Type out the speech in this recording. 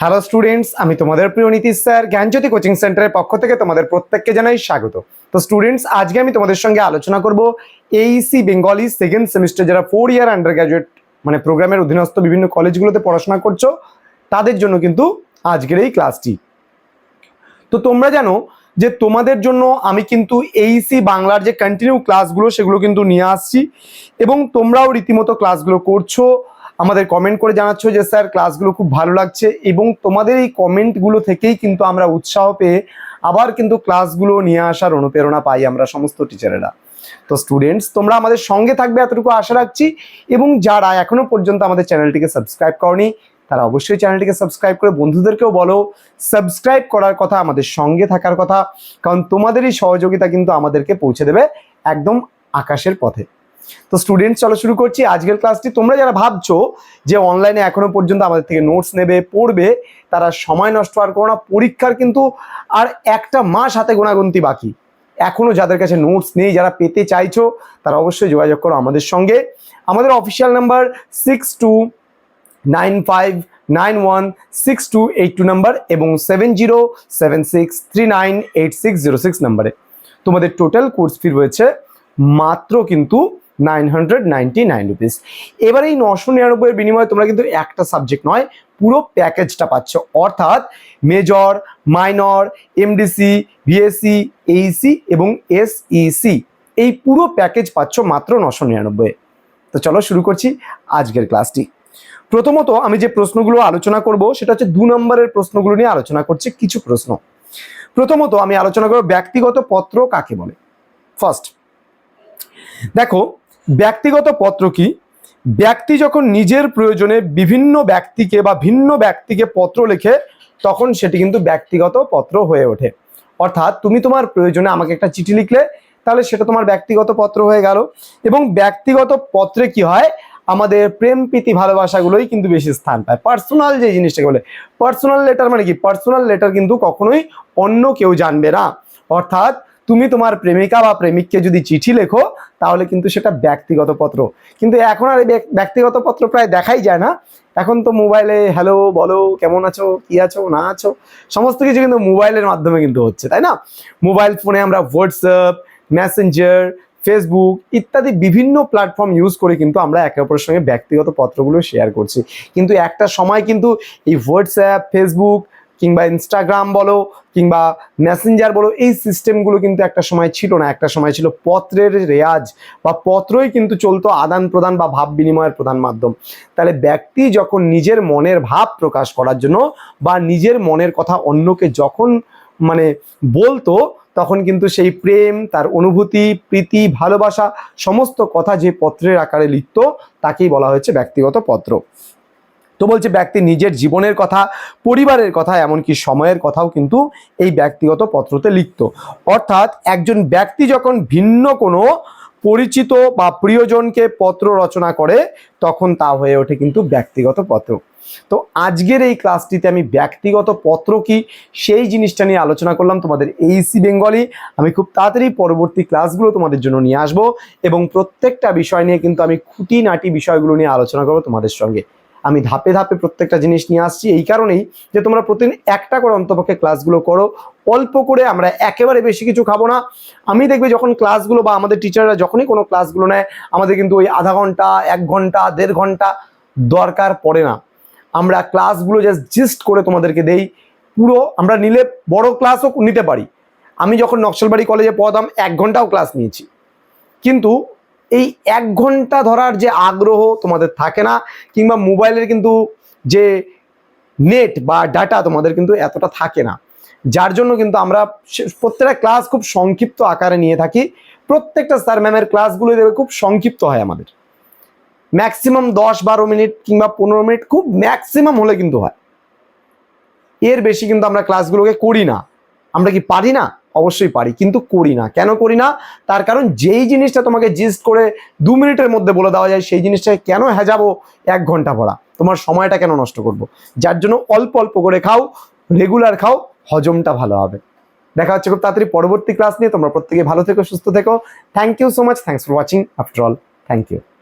Hello students আমি তোমাদের প্রিয় নীতিশ স্যার, জ্ঞানজ্যোতি কোচিং সেন্টারের পক্ষ থেকে তোমাদের প্রত্যেককে জানাই স্বাগত। তো স্টুডেন্টস আজকে আমি তোমাদের সঙ্গে আলোচনা করব এইসি বেঙ্গলি সেকেন্ড সেমিস্টার যারা ফোর ইয়ার আন্ডার গ্র্যাজুয়েট মানে প্রোগ্রামের অধীনস্থ বিভিন্ন কলেজগুলোতে পড়াশোনা করছ, তাদের জন্য কিন্তু আজকের এই ক্লাসটি তো তোমরা জানো যে তোমাদের জন্য আমি কিন্তু এইসি বাংলার যে কন্টিনিউ ক্লাসগুলো সেগুলো কিন্তু নিয়ে আসছি এবং তোমরাও রীতিমতো ক্লাসগুলো করছ। আমাদের কমেন্ট করে জানাচ্ছ যে, স্যার ক্লাসগুলো খুব ভালো লাগছে এবং তোমাদের এই কমেন্টগুলো থেকেই কিন্তু আমরা উৎসাহ পেয়ে আবার কিন্তু ক্লাসগুলো নিয়ে আসার অনুপ্রেরণা পাই আমরা সমস্ত টিচারেরা তো স্টুডেন্টস তোমরা আমাদের সঙ্গে থাকবে এতটুকু আশা রাখছি এবং যারা এখনও পর্যন্ত আমাদের চ্যানেলটিকে সাবস্ক্রাইব করনি, তারা অবশ্যই চ্যানেলটিকে সাবস্ক্রাইব করে বন্ধুদেরকেও বলো। সাবস্ক্রাইব করার কথা, আমাদের সঙ্গে থাকার কথা, কারণ তোমাদেরই সহযোগিতা কিন্তু আমাদেরকে পৌঁছে দেবে একদম আকাশের পথে। তো স্টুডেন্টস চলো শুরু করছি। আজকের ক্লাসটি তোমরা যারা ভাবছ যে অনলাইনে এখনও পর্যন্ত আমাদের থেকে নোটস নেবে, পড়বে, তারা সময় নষ্ট আর করো না, পরীক্ষার কিন্তু আর একটা মাস হাতে গোনাগুনতি বাকি। এখনও যাদের কাছে নোটস নেই, যারা পেতে চাইছো, তারা অবশ্যই যোগাযোগ করো আমাদের সঙ্গে। আমাদের official number six two nine five nine one six two eight two number এবং seven zero seven six three nine eight six zero six নাম্বারে তোমাদের টোটাল কোর্স ফি রয়েছে, মাত্র কিন্তু nine hundred ninety nine rupees. এবার এই নশো নিরানব্বইয়ের বিনিময়ে তোমরা কিন্তু একটা সাবজেক্ট নয়, পুরো প্যাকেজটা পাচ্ছ। অর্থাৎ major minor MDC VSC AEC এবং এসইসি এই পুরো প্যাকেজ পাচ্ছ মাত্র নশো নিরানব্বই তো চলো শুরু করছি আজকের ক্লাসটি প্রথমত আমি যে প্রশ্নগুলো আলোচনা করব, সেটা হচ্ছে দু নম্বরের প্রশ্নগুলো নিয়ে আলোচনা করছি, কিছু প্রশ্ন। প্রথমত আমি আলোচনা করব ব্যক্তিগত পত্র কাকে বলে? ফার্স্ট দেখো ব্যক্তিগত পত্র কি? ব্যক্তি যখন নিজের প্রয়োজনে বিভিন্ন ব্যক্তিকে বা ভিন্ন ব্যক্তিকে পত্র লেখে, তখন সেটি কিন্তু ব্যক্তিগত পত্র হয়ে ওঠে। অর্থাৎ তুমি তোমার প্রয়োজনে আমাকে একটা চিঠি লিখলে, তাহলে সেটা তোমার ব্যক্তিগত পত্র হয়ে গেল। এবং ব্যক্তিগত পত্রে কি হয়? আমাদের প্রেম, প্রীতি, ভালোবাসাগুলোই কিন্তু বেশি স্থান পায়। পার্সোনাল যে জিনিসটাকে বলে, পার্সোনাল লেটার মানে কি? পার্সোনাল লেটার কিন্তু কখনোই অন্য কেউ জানবে না। অর্থাৎ তুমি তোমার প্রেমিকা বা প্রেমিককে যদি চিঠি লেখো, তাহলে কিন্তু সেটা ব্যক্তিগত পত্র। কিন্তু এখন আর ব্যক্তিগত পত্র প্রায় দেখাই যায় না। এখন তো মোবাইলে, হ্যালো, বলো, কেমন আছো? কি আছো? না আছো? সমস্ত কিছু কিন্তু মোবাইলের মাধ্যমে কিন্তু হচ্ছে, তাই না? মোবাইল ফোনে আমরা হোয়াটসঅ্যাপ মেসেঞ্জার ফেসবুক ইত্যাদি বিভিন্ন প্ল্যাটফর্ম ইউজ করে কিন্তু আমরা একে অপরের সঙ্গে ব্যক্তিগত পত্রগুলো শেয়ার করছি। কিন্তু একটা সময় কিন্তু এই হোয়াটসঅ্যাপ ফেসবুক কিংবা ইনস্টাগ্রাম বলো, কিংবা মেসেঞ্জার বলো, এই সিস্টেমগুলো কিন্তু একটা সময় ছিল না। একটা সময় ছিল পত্রের রেয়াজ, বা পত্রই কিন্তু চলতো আদান প্রদান বা ভাব বিনিময়ের প্রধান মাধ্যম। তাহলে ব্যক্তি যখন নিজের মনের ভাব প্রকাশ করার জন্য, বা নিজের মনের কথা অন্যকে যখন মানে বলতো, তখন কিন্তু সেই প্রেম, তার অনুভূতি, প্রীতি, ভালোবাসা, সমস্ত কথা যে পত্রের আকারে লিখত, তাকেই বলা হয়েছে ব্যক্তিগত পত্র। তো বলছে, ব্যক্তি নিজের জীবনের কথা, পরিবারের কথা, এমনকি সময়ের কথাও কিন্তু এই ব্যক্তিগত পত্রতে লিখত। অর্থাৎ একজন ব্যক্তি যখন ভিন্ন কোনো পরিচিত বা প্রিয়জনকে পত্র রচনা করে, তখন তা হয়ে ওঠে কিন্তু ব্যক্তিগত পত্র। তো আজকের এই ক্লাসটিতে আমি ব্যক্তিগত পত্র কি, সেই জিনিসটা নিয়ে আলোচনা করলাম তোমাদের এইসি বেঙ্গলি আমি খুব তাড়াতাড়ি পরবর্তী ক্লাসগুলো তোমাদের জন্য নিয়ে আসব এবং প্রত্যেকটা বিষয় নিয়ে কিন্তু আমি খুঁটিনাটি বিষয়গুলো নিয়ে আলোচনা করব তোমাদের সঙ্গে। আমি ধাপে ধাপে প্রত্যেকটা জিনিস নিয়ে আসছি। এই কারণেই যে তোমরা প্রতিদিন একটা করে অন্তপক্ষে ক্লাসগুলো করো। অল্প করে আমরা একেবারে বেশি কিছু খাব না। আমি দেখবে যখন ক্লাসগুলো বা আমাদের টিচাররা যখনই কোনো ক্লাসগুলো নেয়, আমাদের কিন্তু ওই আধা ঘণ্টা, এক ঘণ্টা, দেড় ঘণ্টা দরকার পড়ে না। আমরা ক্লাসগুলো জাস্ট জিস্ট করে তোমাদেরকে দেই। পুরো আমরা নিলে বড় ক্লাসও নিতে পারি। আমি যখন নকশালবাড়ি কলেজে পড়াতাম, এক ঘন্টাও ক্লাস নিয়েছি। কিন্তু এই এক ঘণ্টা ধরার যে আগ্রহ তোমাদের থাকে না, কিংবা মোবাইলের কিন্তু যে নেট বা ডাটা তোমাদের কিন্তু এতটা থাকে না। যার জন্য কিন্তু আমরা প্রত্যেকটা ক্লাস খুব সংক্ষিপ্ত আকারে নিয়ে থাকি। প্রত্যেকটা স্যার ম্যামের ক্লাসগুলো দেবে খুব সংক্ষিপ্ত হয় আমাদের। ম্যাক্সিমাম দশ বারো মিনিট কিংবা পনেরো মিনিট খুব ম্যাক্সিমাম হলে কিন্তু হয়। এর বেশি কিন্তু আমরা ক্লাসগুলোকে করি না। আমরা কি পারি না? অবশ্যই পারি, কিন্তু করি না। কেন করি না? তার কারণ যেই জিনিসটা তোমাকে জিস্ট করে দু মিনিটের মধ্যে বলে দেওয়া যায়, সেই জিনিসটাকে কেন হেজাবো এক ঘণ্টা পড়া। তোমার সময়টা কেন নষ্ট করব? যার জন্য অল্প অল্প করে খাও রেগুলার খাও, হজমটা ভালো হবে। দেখা হচ্ছে খুব তাড়াতাড়ি পরবর্তী ক্লাস নিয়ে। তোমরা প্রত্যেকে ভালো থেকো, সুস্থ থেকো। Thank you so much thanks for watching after all thank you